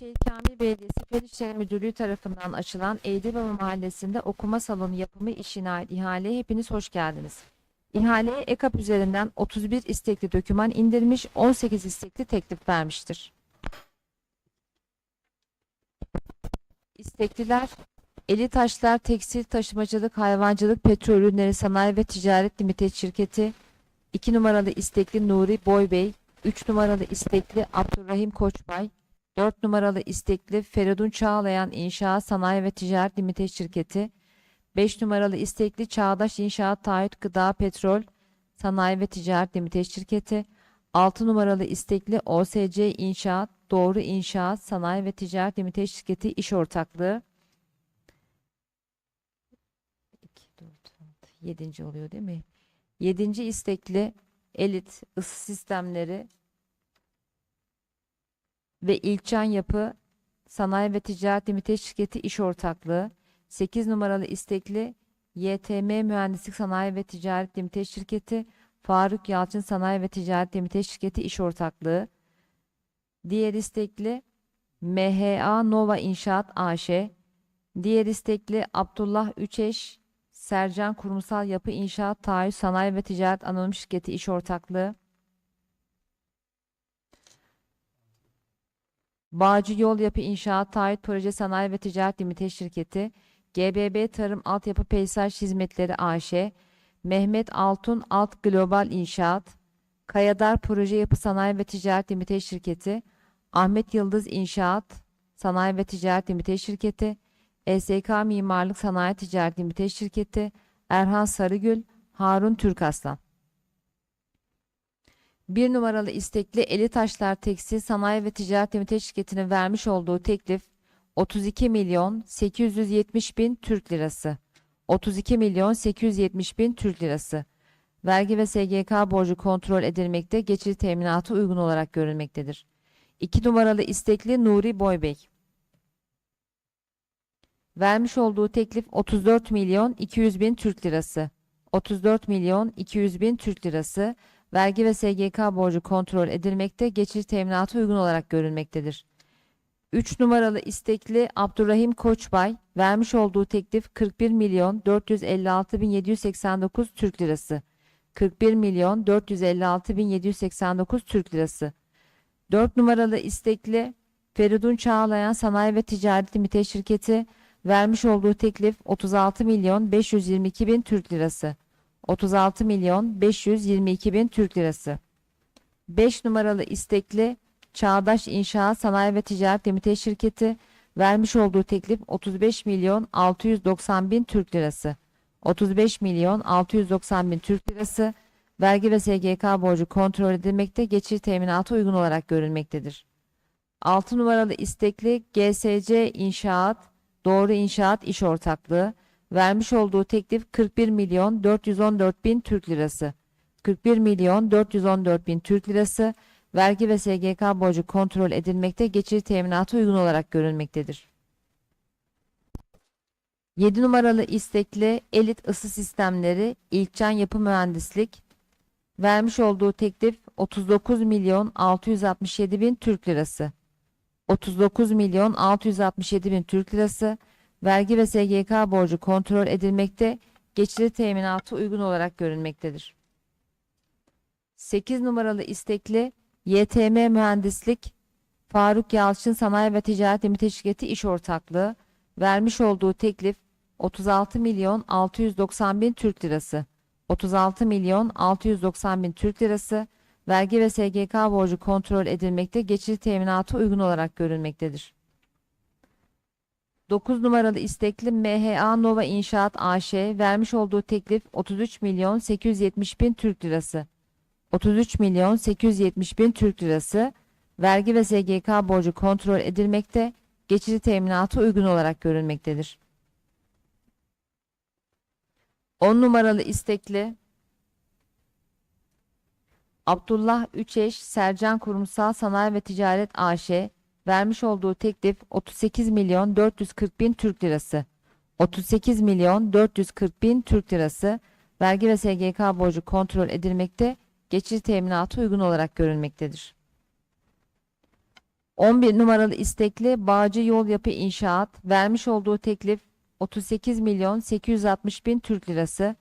Büyükşehir Kamil Belediyesi Fen Müdürlüğü tarafından açılan Eğdibaba Mahallesi'nde okuma salonu yapımı işine ait ihaleye hepiniz hoş geldiniz. İhaleye EKAP üzerinden 31 istekli doküman indirmiş, 18 istekli teklif vermiştir. İstekliler Eli Taşlar Tekstil Taşımacılık Hayvancılık Petrol Ürünleri Sanayi ve Ticaret Limited Şirketi 2 numaralı istekli Nuri Boybey 3 numaralı istekli Abdurrahim Koçbay 4 numaralı istekli Feridun Çağlayan İnşaat Sanayi ve Ticaret Limited Şirketi 5 numaralı istekli Çağdaş İnşaat Taahhüt Gıda Petrol Sanayi ve Ticaret Limited Şirketi 6 numaralı istekli OSC İnşaat Doğru İnşaat Sanayi ve Ticaret Limited Şirketi İş Ortaklığı 2, 4, 6, 7. oluyor değil mi? 7. istekli Elit Isı Sistemleri ve İlkcan Yapı Sanayi ve Ticaret Limited Şirketi İş Ortaklığı 8 numaralı istekli YTM Mühendislik Sanayi ve Ticaret Limited Şirketi Faruk Yalçın Sanayi ve Ticaret Limited Şirketi İş Ortaklığı Diğer istekli MHA Nova İnşaat AŞ Diğer istekli Abdullah Üçeş Sercan Kurumsal Yapı İnşaat Taahhüt Sanayi ve Ticaret Anonim Şirketi İş Ortaklığı Bağcı Yol Yapı İnşaat Taahhüt Proje Sanayi ve Ticaret Limited Şirketi, GBB Tarım Altyapı Peyzaj Hizmetleri AŞ, Mehmet Altun Alt Global İnşaat, Kayadar Proje Yapı Sanayi ve Ticaret Limited Şirketi, Ahmet Yıldız İnşaat, Sanayi ve Ticaret Limited Şirketi, ESK Mimarlık Sanayi Ticaret Limited Şirketi, Erhan Sarıgül, Harun Türkaslan. Bir numaralı istekli Eli Taşlar Tekstil Sanayi ve Ticaret Limited Şirketi'nin vermiş olduğu teklif 32 milyon 870 bin Türk lirası. 32 milyon 870 bin Türk lirası. Vergi ve SGK borcu kontrol edilmekte, geçici teminatı uygun olarak görülmektedir. 2 numaralı istekli Nuri Boybey. Vermiş olduğu teklif 34 milyon 200 bin Türk lirası. 34 milyon 200 bin Türk lirası vergi ve SGK borcu kontrol edilmekte, geçici teminatı uygun olarak görülmektedir. 3 numaralı istekli Abdurrahim Koçbay vermiş olduğu teklif 41 milyon 456 bin 789 Türk lirası. 41 milyon 456 bin 789 Türk lirası. 4 numaralı istekli Feridun Çağlayan Sanayi ve Ticaret Limited Şirketi vermiş olduğu teklif 36 milyon 522 bin Türk lirası. 36 milyon 522 bin Türk lirası. 5 numaralı istekli Çağdaş İnşaat Sanayi ve Ticaret Limited Şirketi vermiş olduğu teklif 35 milyon 690 bin Türk lirası. 35 milyon 690 bin Türk lirası vergi ve SGK borcu kontrol edilmekte, geçici teminatı uygun olarak görülmektedir. 6 numaralı istekli GSC İnşaat Doğru İnşaat İş Ortaklığı vermiş olduğu teklif 41 milyon 414 bin Türk lirası. 41 milyon 414 bin Türk lirası vergi ve SGK borcu kontrol edilmekte, geçici teminatı uygun olarak görülmektedir. 7 numaralı istekli Elit Isı Sistemleri İlkcan Yapı Mühendislik vermiş olduğu teklif 39 milyon 667 bin Türk lirası. 39 milyon 667 bin Türk lirası vergi ve SGK borcu kontrol edilmekte, geçici teminatı uygun olarak görülmektedir. 8 numaralı istekli YTM Mühendislik Faruk Yalçın Sanayi ve Ticaret Limited Şirketi İş Ortaklığı vermiş olduğu teklif 36 milyon 690 bin Türk lirası. 36 milyon 690 bin Türk lirası vergi ve SGK borcu kontrol edilmekte, geçici teminatı uygun olarak görülmektedir. 9 numaralı istekli MHA Nova İnşaat AŞ vermiş olduğu teklif 33 milyon 870 bin Türk lirası. 33 milyon 870 bin Türk lirası vergi ve SGK borcu kontrol edilmekte, geçici teminatı uygun olarak görülmektedir. 10 numaralı istekli Abdullah Üçeş Sercan Kurumsal Sanayi ve Ticaret AŞ vermiş olduğu teklif 38 milyon 440 bin Türk lirası. 38 milyon 440 bin Türk lirası vergi ve SGK borcu kontrol edilmekte, geçici teminatı uygun olarak görülmektedir. 11 numaralı istekli Bağcı Yol Yapı İnşaat vermiş olduğu teklif 38 milyon 860 bin Türk lirası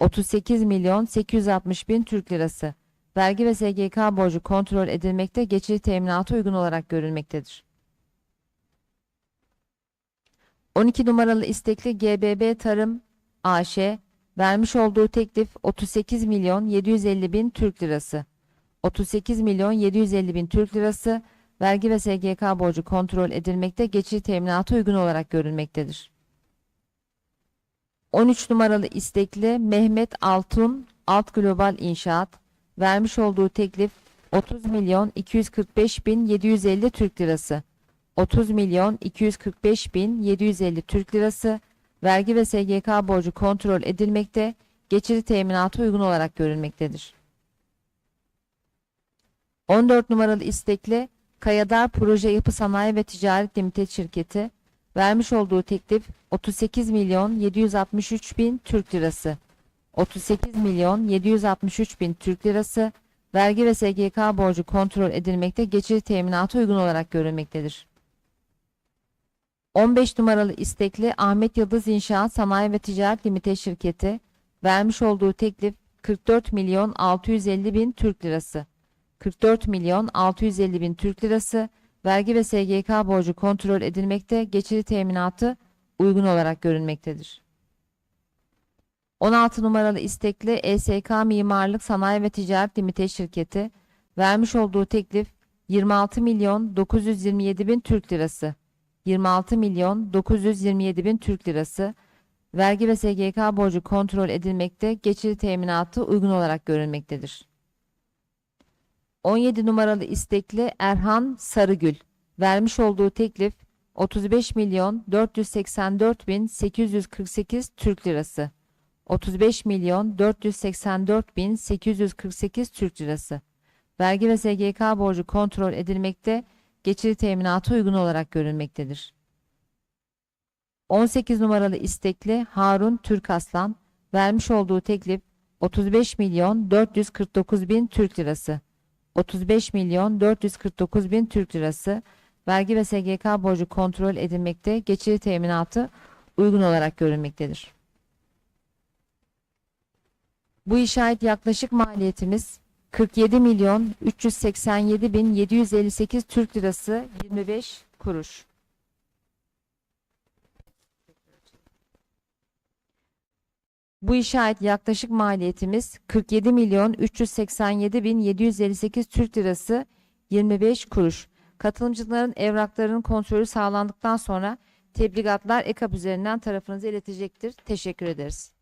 38 milyon 860 bin Türk lirası vergi ve SGK borcu kontrol edilmekte geçici teminata uygun olarak görülmektedir. 12 numaralı istekli GBB Tarım AŞ vermiş olduğu teklif 38 milyon 750 bin Türk lirası 38 milyon 750 bin Türk lirası vergi ve SGK borcu kontrol edilmekte geçici teminata uygun olarak görülmektedir. 13 numaralı istekli Mehmet Altun Alt Global İnşaat vermiş olduğu teklif 30 milyon 245 bin 750 Türk lirası 30 milyon 245 bin 750 Türk lirası vergi ve SGK borcu kontrol edilmekte geçici teminata uygun olarak görülmektedir. 14 numaralı istekli Kayadar Proje Yapı Sanayi ve Ticaret Limited şirketi vermiş olduğu teklif 38 milyon 763 bin Türk lirası. 38 milyon 763 bin Türk lirası vergi ve SGK borcu kontrol edilmekte geçici teminata uygun olarak görülmektedir. 15 numaralı istekli Ahmet Yıldız İnşaat Sanayi ve Ticaret Limited şirketi vermiş olduğu teklif 44 milyon 650 bin Türk lirası. 44 milyon 650 bin Türk lirası vergi ve SGK borcu kontrol edilmekte geçici teminatı uygun olarak görülmektedir. 16 numaralı istekli ESK Mimarlık Sanayi ve Ticaret Limited şirketi vermiş olduğu teklif 26 milyon 927 bin Türk lirası. 26 milyon 927 bin Türk lirası vergi ve SGK borcu kontrol edilmekte geçici teminatı uygun olarak görülmektedir. 17 numaralı istekli Erhan Sarıgül vermiş olduğu teklif 35 milyon 484 bin 848 Türk lirası. 35 milyon 484 bin 848 Türk lirası. Vergi ve SGK borcu kontrol edilmekte geçici teminata uygun olarak görülmektedir. 18 numaralı istekli Harun Türkaslan vermiş olduğu teklif 35 milyon 449 bin Türk lirası. 35 milyon 449 bin Türk lirası vergi ve SGK borcu kontrol edilmekte geçici teminatı uygun olarak görülmektedir. Bu işe ait yaklaşık maliyetimiz 47 milyon 387 bin 758 Türk lirası 25 kuruş. Bu işe ait yaklaşık maliyetimiz 47 milyon 387 bin 758 Türk lirası 25 kuruş. Katılımcıların evraklarının kontrolü sağlandıktan sonra tebligatlar EKAP üzerinden tarafınıza iletecektir. Teşekkür ederiz.